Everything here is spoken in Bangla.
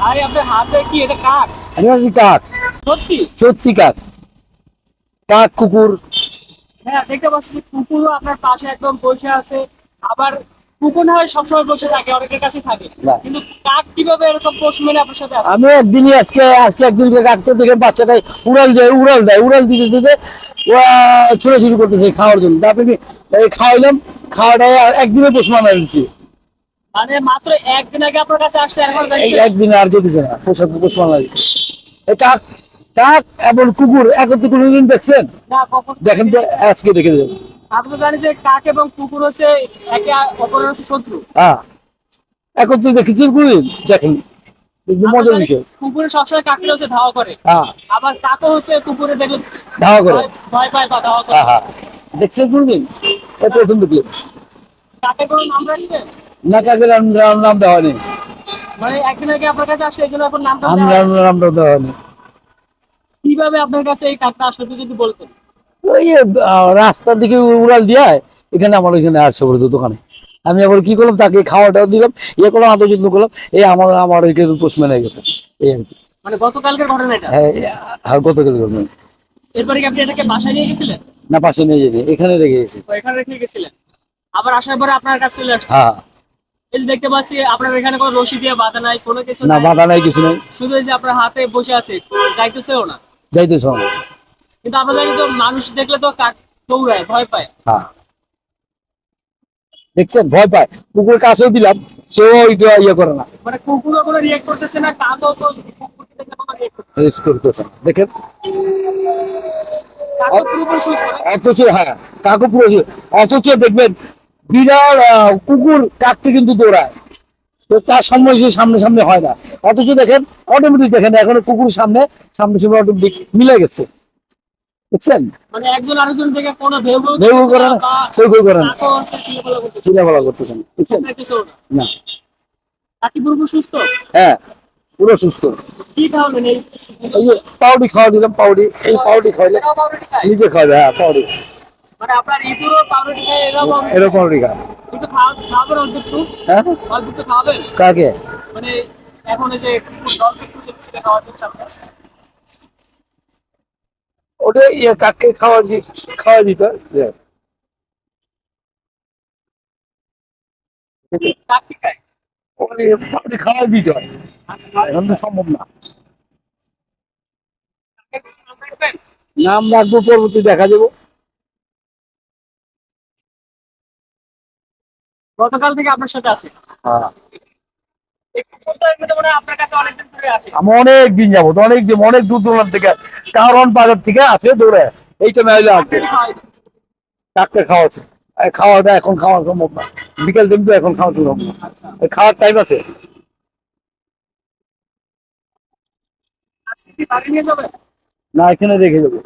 ভাই আপনার হাতে কি এটা কাক? আমি ভাবছি কাক? সত্যি? সত্যি কাক। কাক কুকুর। হ্যাঁ দেখতে পাচ্ছি কুকুরও আপনার পাশে একদম বসে আছে। আবার কুকুর না হয় সবসময় বসে থাকে অনেকের কাছে থাকে। কিন্তু কাক কীভাবে এরকম পোষ মেনে আপনার সাথে আছে? আমি একদিনই আজকে আজকে একদিন কাকতে দেখে বাচ্চাটাই উড়াল দেয় উড়াল দেয় উড়াল দিতে দিতে ওরা ছোটাছুটি করতেছে খাওয়ার জন্য। তারপরে খাওয়াইলাম খাওয়াটা একদিনে পোষ মানা দিচ্ছি মানে মাত্র একদিন আগে আপনার কাছে আসছে এখন এই একদিনে আর যেতেছে না কাক কাক এবং কুকুর একত্র কোনোদিন দেখছেন? দেখেন তো আজকে দেখে দেবেন। আপনি তো জানেন যে কাক এবং কুকুর হচ্ছে একে অপরের হচ্ছে শত্রু। হ্যাঁ একত্রে দেখেছেন কোনোদিন? দেখেন মজার বিষয়। কুকুরে সবসময় কাকের হচ্ছে ধাওয়া করে। হ্যাঁ। আবার কাকও হচ্ছে কুকুরে দেখলে ধাওয়া করে। ভয়- ভয় পায় বা ধাওয়া করে। হ্যাঁ দেখছেন কোনোদিন? এই প্রথম দেখলেন। কাকে কোনো নাম রাখছে না কাকে নাম দেওয়া নেই মানে একদিন আগে আপনার কাছে আসছে এই জন্য নামটা দেওয়া কীভাবে আপনার কাছে এই কাকটা আসলে যদি বলতেন। ওই রাস্তার দিকে উড়াল দিয়ে এখানে আমার এখানে আসছে বলে দোকানে। আমি আবার কি করলাম তাকে খাওয়াটা দিলাম ইয়ে করলাম আদর যত্ন করলাম এই আমার আমার এখানে পোষ মেনে গেছে। এই আর কি। মানে গতকালকের ঘটনা এটা? হ্যাঁ হ্যাঁ গতকাল এরপরে কি আপনি এটাকে বাসায় নিয়ে গেছিলেন? না পাশে নিয়ে যাবে এখানে রেখে গেছি। এখানে রেখে গেছিলেন। আবার আসার পরে আপনার কাছে চলে আসছে। হ্যাঁ। এই যে দেখতে পাচ্ছি আপনার এখানে কোনো রশি দিয়ে বাঁধা নাই কোনো কিছু না নাই। বাধা নাই কিছু নেই। শুধু এই যে আপনার হাতে বসে আছে যাইতেছেও না। যাইতে শোনো কিন্তু আমরা তো মানুষ দেখলে তো কাক দৌড়ায় ভয় পায়। হ্যাঁ। দেখছেন ভয় পায়। কুকুর কাছেও দিলাম সেও ওইটা ইয়ে করে না। মানে কুকুরও কোনো রিয়েক্ট করতেছে না কাকও তো দেখেন। অথচ হ্যাঁ কাকু পুরো অথচ দেখবেন বিড়াল কুকুর কাককে কিন্তু দৌড়ায়। তো তার সময় সে সামনে সামনে হয় না। অথচ দেখেন অটোমেটিক দেখেন এখন কুকুর সামনে সামনে সামনে অটোমেটিক মিলে গেছে। বুঝছেন? মানে ভেউ করে না কেউ কেউ করে করতেছেন বুঝছেন? সুস্থ? হ্যাঁ পুরো সুস্থ। কি এই? পাউডি খাওয়া দিলাম পাউডি এই পাউডি খাওয়াইলে? নিজে খাওয়াবে হ্যাঁ পাউডি মানে আপনার ইঁদুরও পাউরুটি খায় এরাও এরকম পাউডি খায় একটু খাওয়াবেন অল্প একটু? হ্যাঁ? অল্প একটু খাওয়াবেন? কাকে? মানে এখন এই যে অল্প একটু যে ছেলে খাওয়াবেন সামনে ওটা ইয়ে কাককে খাওয়া খাওয়া দিত। কাক খায়? ওই খাওয়া দিতে হয়। এখন তো সম্ভব না? নাম রাখব পরবর্তী দেখা যাব গতকাল থেকে আপনার সাথে আছে। আমি অনেক দিন যাব অনেক দিন অনেক দূর দূরান্ত থেকে কারণ বাজার থেকে আছে দৌড়ে এইটা আসবে খাওয়াচ্ছে। খাওয়াটা এখন খাওয়া সম্ভব না। বিকেল দিন তো এখন খাওয়া সম্ভব না। খাওয়ার টাইম আছে। না এখানে রেখে দেবো।